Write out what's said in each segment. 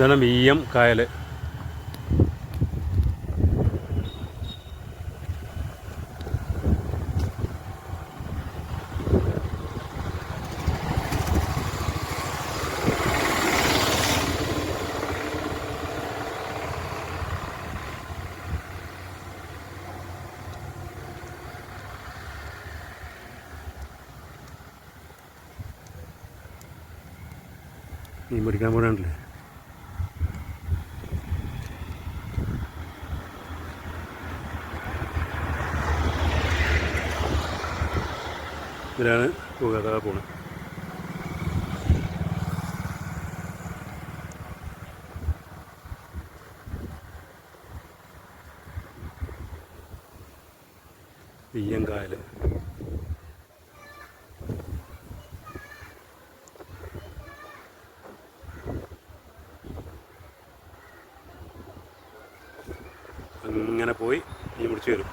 ഇതാണ് മീയം കായൽ മീൻ പിടിക്കാൻ പോകണല്ലേ ഇതിലാണ് പോകാതെ പോണത്. വിയ്യങ്കായൽ അങ്ങനെ പോയി ഈ മുടിച്ചു വരും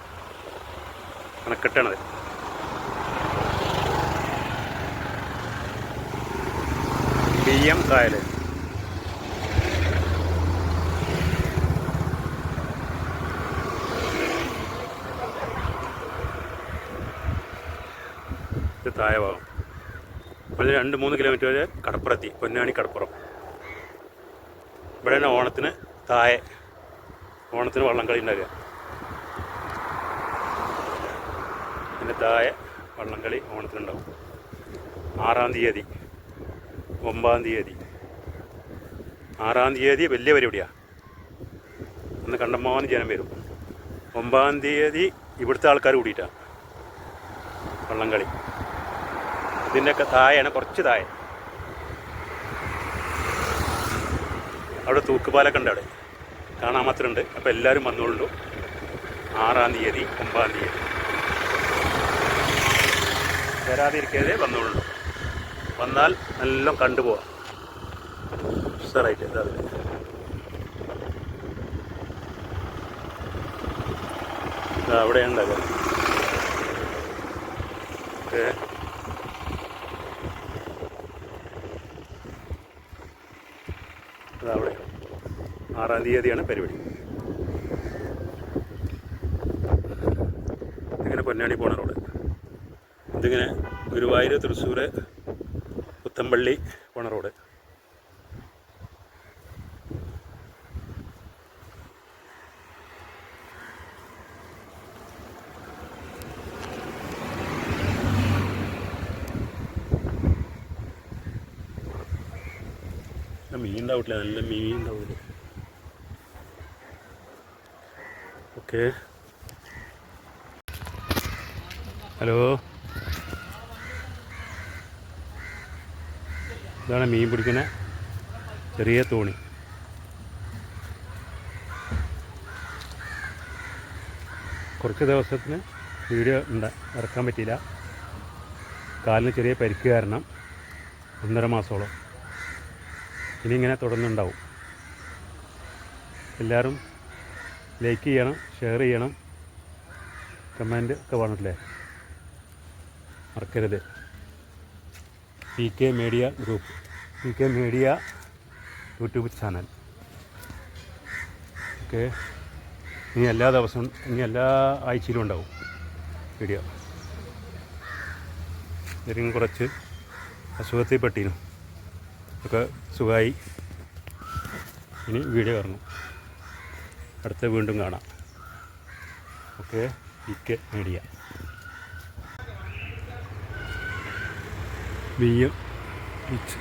ബിയ്യം കായൽ ഇത് താഴെ ഭാഗം രണ്ട് മൂന്ന് കിലോമീറ്റർ വരെ കടപ്പുറത്തി പൊന്നാണി കടപ്പുറം. ഇവിടെയാണ് ഓണത്തിന് താഴെ ഓണത്തിന് വള്ളംകളി ഉണ്ടാകുക പിന്നെ താഴെ വള്ളംകളി ഓണത്തിനുണ്ടാവും. ആറാം തീയതി. ഒമ്പതാം തീയതി. ആറാം തീയതി വലിയ പരിപാടിയാണ് അന്ന് കണ്ടമാനം ജനം വരും. ഒമ്പതാം തീയതി ഇവിടുത്തെ ആൾക്കാർ കൂടിയിട്ടാണ് വള്ളംകളി. ഇതിന്റെയൊക്കെ താഴെയാണ് കുറച്ച് താഴെ. അവിടെ തൂക്കുപാലൊക്കെ ഉണ്ട് അവിടെ. കാണാൻ മാത്രമുണ്ട്. അപ്പോൾ എല്ലാവരും വന്നോളൂ ആറാം തീയതി ഒമ്പതാം തീയതി. വരാതിരിക്കാതെ വന്നോളൂ വന്നാൽ നല്ല കണ്ടുപോവാം ഉഷാറായിട്ട് അവിടെ ഉണ്ടാകാം ഓക്കെ. അവിടെ. ആറാം തീയതിയാണ് പരിപാടി. ഇതിങ്ങനെ പൊന്നാണി പോണ റോഡ്. ഇതിങ്ങനെ ഗുരുവായൂർ തൃശ്ശൂർ പുത്തമ്പള്ളി പോണ റോഡ്. ആ മീൻ ഉണ്ടാവില്ല നല്ല മീൻ ഉണ്ടാവില്ല? ഓക്കെ ഹലോ ഇതാണ് മീൻ പിടിക്കുന്ന ചെറിയ തോണി. കുറച്ച് ദിവസത്തിന് വീഡിയോ ഉണ്ട് ഇറക്കാൻ പറ്റിയില്ല. കാലിന് ചെറിയ പരിക്ക് കാരണം ഒന്നര മാസത്തോളം. ഇനി ഇങ്ങനെ തുടർന്നുണ്ടാവും. എല്ലാവരും ലൈക്ക് ചെയ്യണം ഷെയർ ചെയ്യണം. കമന്റ് ഒക്കെ വേണമല്ലേ മറക്കരുത്. P K media group. P K media YouTube channel. Okay. ഇനി എല്ലാ ദിവസവും ഇനി എല്ലാ ആഴ്ചയിലും ഉണ്ടാവും വീഡിയോ. ഇതിനും കുറച്ച് അസുഖത്തിൽ പെട്ടിരുന്നു. ഒക്കെ സുഖമായി ഇനി വീഡിയോ ഇറങ്ങും അടുത്ത വീണ്ടും കാണാം. Okay. P K media. Biyyam beach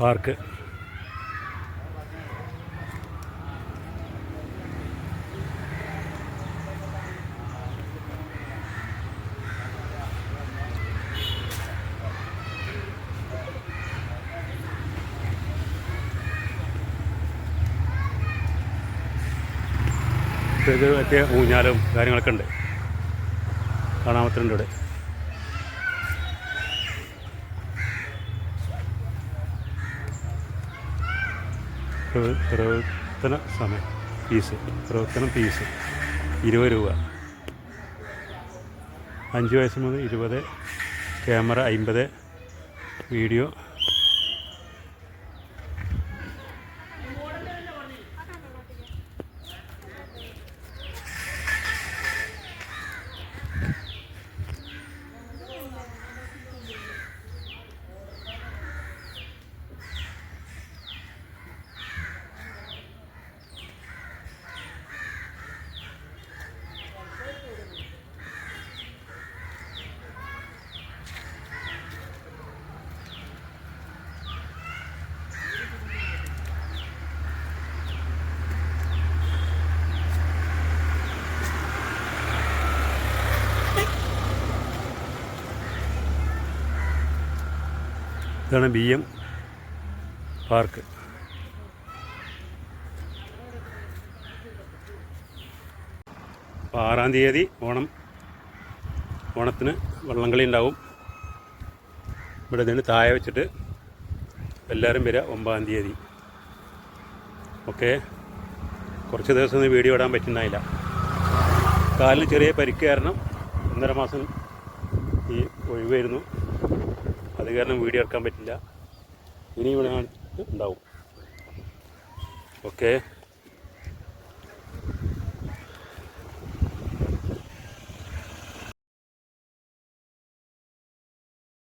park പറ്റിയ ഊഞ്ഞാലും കാര്യങ്ങളൊക്കെ ഉണ്ട്. കാണാൻ പറ്റുന്നുണ്ട് ഇവിടെ പ്രവർത്തന സമയം. ഫീസ് പ്രവർത്തനം ഫീസ് ഇരുപത് രൂപ. അഞ്ച് വയസ്സ് മുതൽ ഇരുപത്. ക്യാമറ അമ്പത്. വീഡിയോ ഇതാണ് ബി എം പാർക്ക്. ആറാം തീയതി ഓണം ഓണത്തിന് വള്ളംകളി ഉണ്ടാവും. ഇവിടെ നിന്ന് താഴെ വെച്ചിട്ട് എല്ലാവരും വരിക ഒമ്പതാം തീയതി. ഓക്കെ? കുറച്ച് ദിവസം ഒന്നും വീഡിയോ ഇടാൻ പറ്റുന്നതായില്ല. കാലിന് ചെറിയ പരിക്ക് കാരണം ഒന്നര മാസം ഈ ഒഴിവായിരുന്നു. കാരണം വീഡിയോ എടുക്കാൻ പറ്റില്ല. ഇനി ഇവിടെ ഉണ്ടാവും. ഓക്കെ